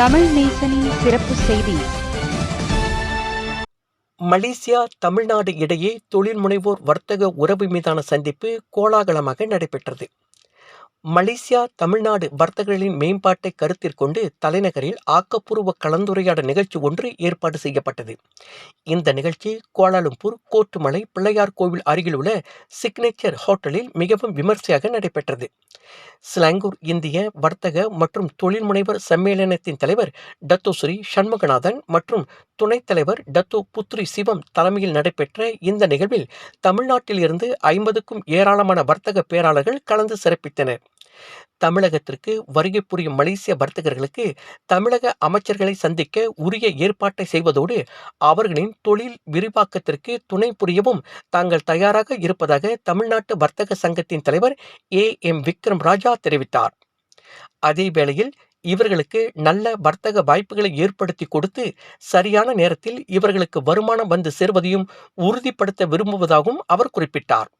தமிழ் நேசனின் சிறப்பு செய்தி. மலேசியா தமிழ்நாடு இடையே தொழில் முனைவோர் வர்த்தக உறவு மீதான சந்திப்பு கோலாகலமாக நடைபெற்றது. மலேசியா தமிழ்நாடு வர்த்தகர்களின் மேம்பாட்டை கருத்தில் கொண்டு தலைநகரில் ஆக்கப்பூர்வ கலந்துரையாடல் நிகழ்ச்சி ஒன்று ஏற்பாடு செய்யப்பட்டது. இந்த நிகழ்ச்சி கோலாலம்பூர் கோட்டுமலை பிள்ளையார் கோவில் அருகில் உள்ள சிக்னேச்சர் ஹோட்டலில் மிகவும் விமர்சையாக நடைபெற்றது. ஸ்லாங்கூர் இந்திய வர்த்தக மற்றும் தொழில் முனைவர் சம்மேளனத்தின் தலைவர் டத்தோஸ்ரீ சண்முகநாதன் மற்றும் துணைத் தலைவர் டத்தோ புத்ரி சிவம் தலைமையில் நடைபெற்ற இந்த நிகழ்வில் தமிழ்நாட்டில் இருந்து ஐம்பதுக்கும் ஏராளமான வர்த்தக பேராளர்கள் கலந்து சிறப்பித்தனர். தமிழகத்திற்கு வருகை புரியும் மலேசிய வர்த்தகர்களுக்கு தமிழக அமைச்சர்களை சந்திக்க உரிய ஏற்பாட்டை செய்வதோடு அவர்களின் தொழில் விரிவாக்கத்திற்கு துணை புரியவும் தாங்கள் தயாராக இருப்பதாக தமிழ்நாட்டு வர்த்தக சங்கத்தின் தலைவர் ஏ எம் விக்ரம் ராஜா தெரிவித்தார். அதே வேளையில் இவர்களுக்கு நல்ல வர்த்தக வாய்ப்புகளை ஏற்படுத்தி கொடுத்து சரியான நேரத்தில் இவர்களுக்கு வருமானம் வந்து சேர்வதையும் உறுதிப்படுத்த விரும்புவதாகவும் அவர் குறிப்பிட்டார்.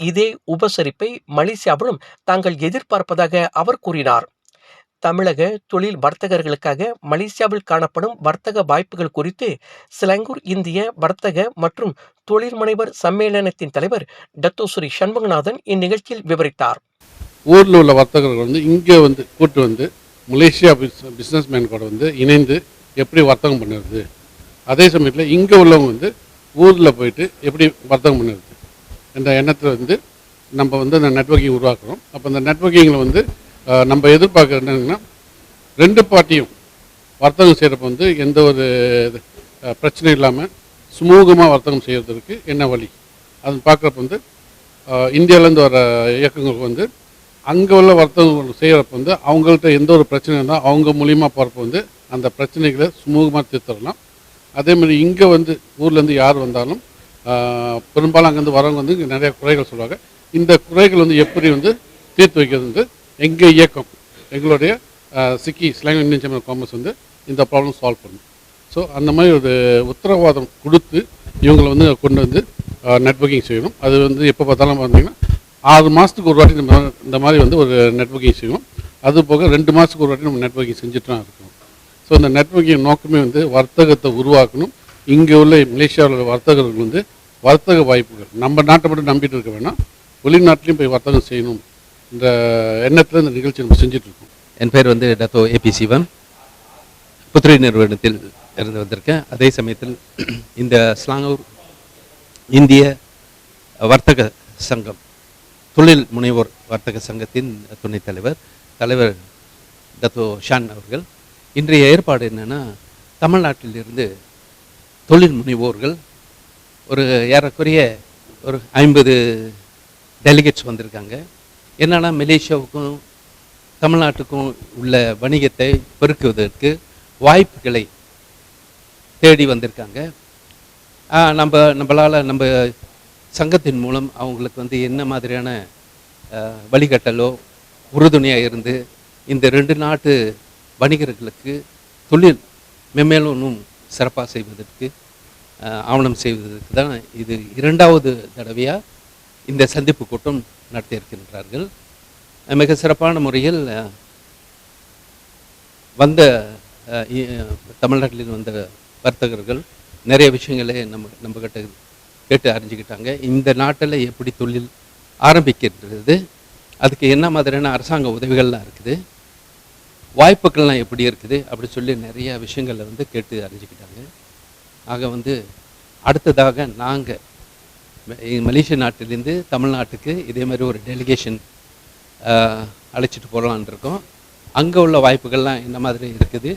இதே உபசரிப்பை மலேசியாவிலும் தாங்கள் எதிர்பார்ப்பதாக அவர் கூறினார். தமிழக தொழில் வர்த்தகர்களுக்காக மலேசியாவில் காணப்படும் வர்த்தக வாய்ப்புகள் குறித்து சிலங்கூர் இந்திய வர்த்தக மற்றும் தொழில் முனைவர் சம்மேளனத்தின் தலைவர் டத்தோஸ்ரீ சண்முகநாதன் இந்நிகழ்ச்சியில் விவரித்தார். ஊரில் உள்ள வர்த்தகர்கள் வந்து இங்கே வந்து கூட்டு வந்து மலேசியா பிஸ்னஸ் மேன் கூட வந்து இணைந்து எப்படி வர்த்தகம் பண்ணுறது. அதே சமயத்தில் இங்கே உள்ளவங்க வந்து ஊரில் போயிட்டு எப்படி வர்த்தகம் பண்ணுறது. என்ற எண்ணத்தில் வந்து நம்ம வந்து அந்த நெட்ஒர்க்கிங் உருவாக்குறோம். அப்போ அந்த நெட்வொர்க்கிங்கில் வந்து நம்ம எதிர்பார்க்குற என்னன்னா ரெண்டு பார்ட்டியும் வர்த்தகம் செய்கிறப்ப வந்து எந்த ஒரு அஹ், பிரச்சனையும் இல்லாமல் சுமூகமாக வர்த்தகம் செய்கிறதுக்கு என்ன வழி? அது பார்க்குறப்ப வந்து இந்தியாவிலேருந்து வர இயக்கங்களுக்கு வந்து அங்கே உள்ள வர்த்தகம் செய்கிறப்ப வந்து அவங்கள்ட்ட எந்த ஒரு பிரச்சனை இருந்தால் அவங்க மூலியமாக போகிறப்ப வந்து அந்த பிரச்சனைகளை சுமூகமாக தீர்த்துடலாம். அதே மாதிரி இங்கே வந்து ஊர்லேருந்து யார் வந்தாலும் பெரும்பாலும் அங்கேருந்து வரவங்க வந்து இங்கே நிறைய குறைகள் சொல்லுவாங்க. இந்த குறைகள் வந்து எப்படி வந்து தீர்த்து வைக்கிறது வந்து எங்கள் இயக்கம் எங்களுடைய சிக்கி ஸ்லாங் இந்தியன் சேம்பர் காமர்ஸ் வந்து இந்த ப்ராப்ளம் சால்வ் பண்ணும். ஸோ அந்த மாதிரி ஒரு உத்தரவாதம் கொடுத்து இவங்களை வந்து கொண்டு வந்து நெட்வொர்க்கிங் செய்யணும். அது வந்து எப்போ பார்த்தாலும் பார்த்தீங்கன்னா ஆறு மாதத்துக்கு ஒரு வாட்டி நம்ம இந்த மாதிரி வந்து ஒரு நெட்வொர்க்கிங் செய்யணும். அது போக ரெண்டு மாதத்துக்கு ஒரு வாட்டி நம்ம நெட்வொர்க்கிங் செஞ்சுட்டு தான் இருக்கோம் ஸோ இந்த நெட்ஒர்க்கிங் நோக்கமே வந்து வர்த்தகத்தை உருவாக்கணும். இங்கே உள்ள மலேசியாவில் வர்த்தகர்கள் வந்து வர்த்தக வாய்ப்புகள். நம்ம நாட்டை மட்டும் நம்பிட்டு இருக்க வேணாம். வெளிநாட்டிலையும் போய் வர்த்தகம் செய்யணும் இந்த எண்ணத்தில் இந்த நிகழ்ச்சி நம்ம செஞ்சிட்ருக்கோம் இருக்கோம். என் பேர் வந்து டத்தோ ஏபி சிவன். புத்திரை நிறுவனத்தில் இருந்து வந்திருக்கேன். அதே சமயத்தில் இந்த ஸ்லாங்கூர் இந்திய வர்த்தக சங்கம் தொழில் முனைவோர் வர்த்தக சங்கத்தின் துணைத் தலைவர் தலைவர் டத்தோ ஷான் அவர்கள். இன்றைய ஏற்பாடு என்னென்னா தமிழ்நாட்டிலிருந்து தொழில் முனைவோர்கள் ஒரு ஏறக்குறைய ஒரு ஐம்பது டெலிகேட்ஸ் வந்திருக்காங்க. என்னென்னா மலேசியாவுக்கும் தமிழ்நாட்டுக்கும் உள்ள வணிகத்தை பெருக்குவதற்கு வாய்ப்புகளை தேடி வந்திருக்காங்க. நம்ம நம்மளால் நம்ம சங்கத்தின் மூலம் அவங்களுக்கு வந்து என்ன மாதிரியான வழிகட்டலோ உறுதுணையாக இருந்து இந்த ரெண்டு நாட்டு வணிகர்களுக்கு தொழில் மென்மேலும் சிறப்பாக செய்வதற்கு ஆவணம் செய்வதற்கு தான் இது இரண்டாவது தடவையாக இந்த சந்திப்பு கூட்டம் நடத்தியிருக்கின்றார்கள் மிக சிறப்பான முறையில் வந்த தமிழ்நாட்டில் வந்த வர்த்தகர்கள் நிறைய விஷயங்களை நம்ம நம்ம கிட்ட கேட்டு அறிஞ்சுக்கிட்டாங்க. இந்த நாட்டில் எப்படி தொழில் ஆரம்பிக்கின்றது அதுக்கு என்ன மாதிரியான அரசாங்க உதவிகள்லாம் இருக்குது வாய்ப்புகள்லாம் எப்படி இருக்குது அப்படி சொல்லி நிறைய விஷயங்களில் வந்து கேட்டு அறிஞ்சுக்கிட்டாங்க. ஆக வந்து அடுத்ததாக நாங்கள் மலேசிய நாட்டிலேருந்து தமிழ்நாட்டுக்கு இதே மாதிரி ஒரு டெலிகேஷன் அழைச்சிட்டு போகலான் இருக்கோம். அங்கே உள்ள வாய்ப்புகள்லாம் என்ன மாதிரி இருக்குது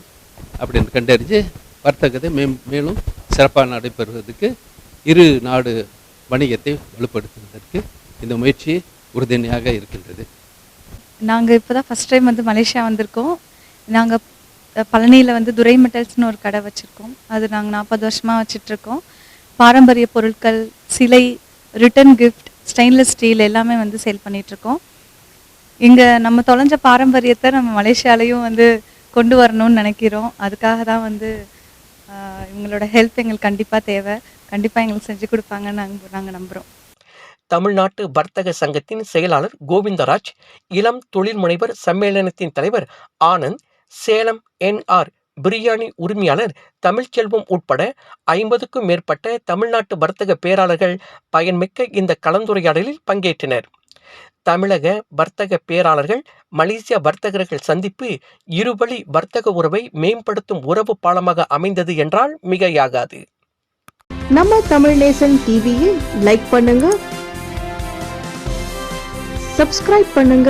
அப்படின்னு கண்டறிஞ்சு வர்த்தகத்தை மே மேலும் சிறப்பாக நடைபெறுவதற்கு இரு நாடு வணிகத்தை வலுப்படுத்துவதற்கு இந்த முயற்சி உறுதுணையாக இருக்கின்றது. நாங்கள் இப்போ தான் ஃபஸ்ட் டைம் வந்து மலேசியா வந்திருக்கோம். நாங்கள் பழனியில் வந்து துரை மெட்டல்ஸ்னு ஒரு கடை வச்சுருக்கோம். அது நாங்கள் நாற்பது வருஷமாக வச்சிட்ருக்கோம். பாரம்பரிய பொருட்கள் சிலை ரிட்டன் கிஃப்ட் ஸ்டெயின்லெஸ் ஸ்டீல் எல்லாமே வந்து சேல் பண்ணிகிட்ருக்கோம் இங்கே நம்ம தொலைஞ்ச பாரம்பரியத்தை நம்ம மலேசியாலையும் வந்து கொண்டு வரணும்னு நினைக்கிறோம். அதுக்காக தான் வந்து இவங்களோட ஹெல்ப் எங்களுக்கு கண்டிப்பாக தேவை. கண்டிப்பாக எங்களுக்கு செஞ்சு கொடுப்பாங்கன்னு நாங்கள் நாங்கள் நம்புகிறோம் தமிழ்நாட்டு வர்த்தக சங்கத்தின் செயலாளர் கோவிந்தராஜ் இளம் தொழில் முனைவர் சம்மேளனத்தின் தலைவர் ஆனந்த் சேலம் என்ஆர் பிரியாணி உரிமையாளர் தமிழ்ச்செல்வம் உட்பட ஐம்பதுக்கும் மேற்பட்ட தமிழ்நாட்டு வர்த்தக பேராளர்கள் பயன்மிக்க இந்த கலந்துரையாடலில் பங்கேற்றனர். தமிழக வர்த்தக பேராளர்கள் மலேசிய வர்த்தகர்கள் சந்திப்பு இருவழி வர்த்தக உறவை மேம்படுத்தும் உறவு பாலமாக அமைந்தது என்றால் மிகையாகாது. நம்ம தமிழ் நேசன் டிவியை லைக் பண்ணுங்க சப்ஸ்கிரைப் பண்ணுங்க.